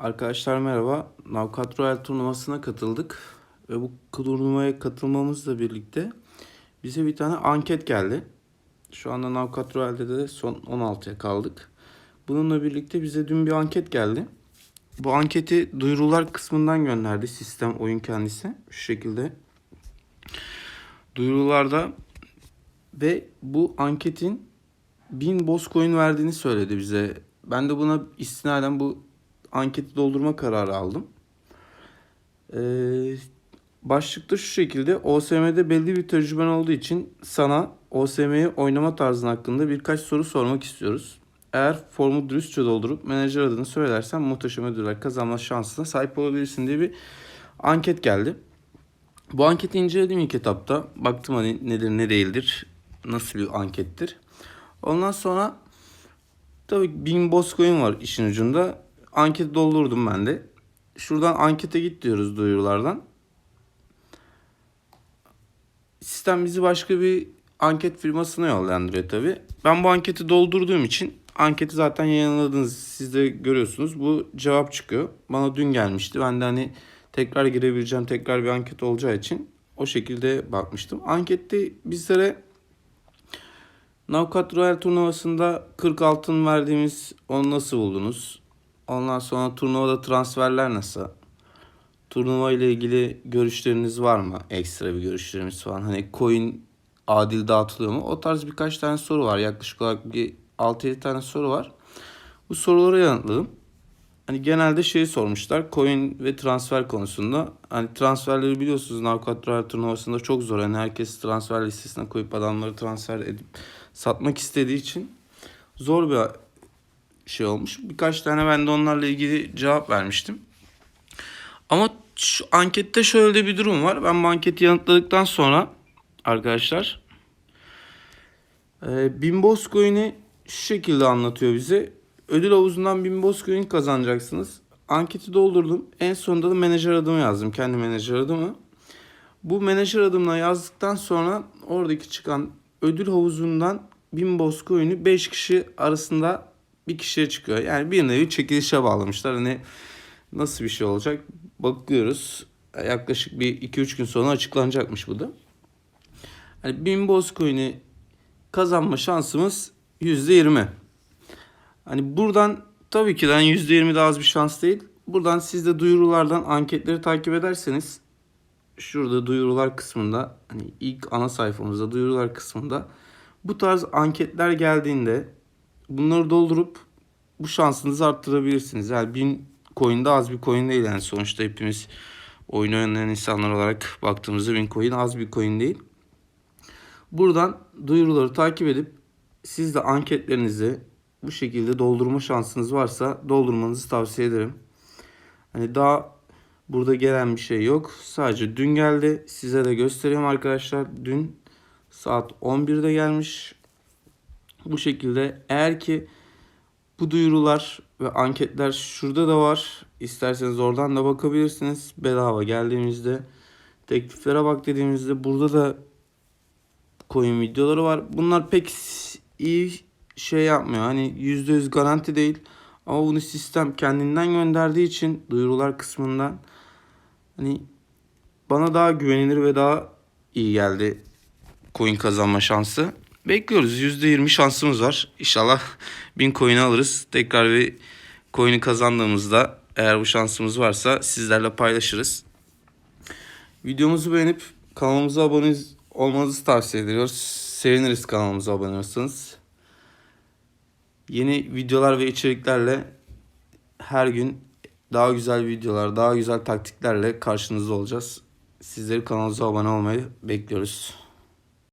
Arkadaşlar merhaba. Navkat Royal turnuvasına katıldık. Ve bu turnuvaya katılmamızla birlikte bize bir tane anket geldi. Şu anda Navkat Royal'de de son 16'ya kaldık. Bununla birlikte bize dün bir anket geldi. Bu anketi duyurular kısmından gönderdi sistem oyun kendisi. Şu şekilde. Duyurularda ve bu anketin 1000 boz coin verdiğini söyledi bize. Ben de buna istinaden bu anketi doldurma kararı aldım. Ee, başlıkta şu şekilde OSM'de belli bir tecrüben olduğu için sana OSM'yi oynama tarzın hakkında birkaç soru sormak istiyoruz. Eğer formu dürüstçe doldurup menajer adını söylersen muhteşem ödüller kazanma şansına sahip olabilirsin diye bir anket geldi. Bu anketi inceledim ilk etapta. Baktım hani nedir ne değildir. Nasıl bir ankettir. Ondan sonra tabii bin boss coin var işin ucunda. Anket doldurdum ben de. Şuradan ankete git diyoruz duyurulardan. Sistem bizi başka bir anket firmasına yönlendiriyor tabii. Ben bu anketi doldurduğum için anketi zaten yayınladınız. Siz de görüyorsunuz. Bu cevap çıkıyor. Bana dün gelmişti. Ben de hani tekrar girebileceğim tekrar bir anket olacağı için o şekilde bakmıştım. Ankette bizlere Navkat Royal turnuvasında 40 altın verdiğimiz onu nasıl buldunuz? Ondan sonra turnuvada transferler nasıl? Turnuva ile ilgili görüşleriniz var mı? Ekstra bir görüşlerimiz falan. Hani coin adil dağıtılıyor mu? O tarz birkaç tane soru var. Yaklaşık olarak bir 6-7 tane soru var. Bu soruları yanıtladım. Hani genelde şeyi sormuşlar. Coin ve transfer konusunda. Hani transferleri biliyorsunuz Navkat Royal turnuvasında çok zor. Yani herkes transfer listesine koyup adamları transfer edip satmak istediği için zor bir şey olmuş. Birkaç tane ben de onlarla ilgili cevap vermiştim. Ama şu ankette şöyle bir durum var. Ben bu anketi yanıtladıktan sonra arkadaşlar e, Bimbos Coin'i şu şekilde anlatıyor bize. Ödül havuzundan Bimbos Coin kazanacaksınız. Anketi doldurdum. En sonunda da menajer adımı yazdım. Kendi menajer adımı. Bu menajer adımına yazdıktan sonra oradaki çıkan ödül havuzundan Bimbos Coin'i 5 kişi arasında bir kişiye çıkıyor. Yani bir nevi çekilişe bağlamışlar. Hani nasıl bir şey olacak bakıyoruz. Yaklaşık bir 2-3 gün sonra açıklanacakmış bu da. Hani Bimbos Coin'i kazanma şansımız %20. Hani buradan tabii ki de hani %20 de az bir şans değil. Buradan siz de duyurulardan anketleri takip ederseniz şurada duyurular kısmında hani ilk ana sayfamızda duyurular kısmında bu tarz anketler geldiğinde bunları doldurup bu şansınızı arttırabilirsiniz. Yani bin coin de az bir coin değil yani sonuçta hepimiz oyun oynayan insanlar olarak baktığımızda bin coin az bir coin değil. Buradan duyuruları takip edip siz de anketlerinizi bu şekilde doldurma şansınız varsa doldurmanızı tavsiye ederim. Hani daha burada gelen bir şey yok. Sadece dün geldi. Size de göstereyim arkadaşlar. Dün saat 11'de gelmiş. Bu şekilde eğer ki bu duyurular ve anketler şurada da var. İsterseniz oradan da bakabilirsiniz. Bedava geldiğimizde tekliflere bak dediğimizde burada da coin videoları var. Bunlar pek iyi şey yapmıyor. Hani %100 garanti değil. Ama bunu sistem kendinden gönderdiği için duyurular kısmından hani bana daha güvenilir ve daha iyi geldi coin kazanma şansı. Bekliyoruz. %20 şansımız var. İnşallah 1000 coin alırız. Tekrar bir coin'i kazandığımızda eğer bu şansımız varsa sizlerle paylaşırız. Videomuzu beğenip kanalımıza abone olmanızı tavsiye ediyoruz. Seviniriz kanalımıza abone olursanız. Yeni videolar ve içeriklerle her gün daha güzel videolar, daha güzel taktiklerle karşınızda olacağız. Sizleri kanalımıza abone olmayı bekliyoruz.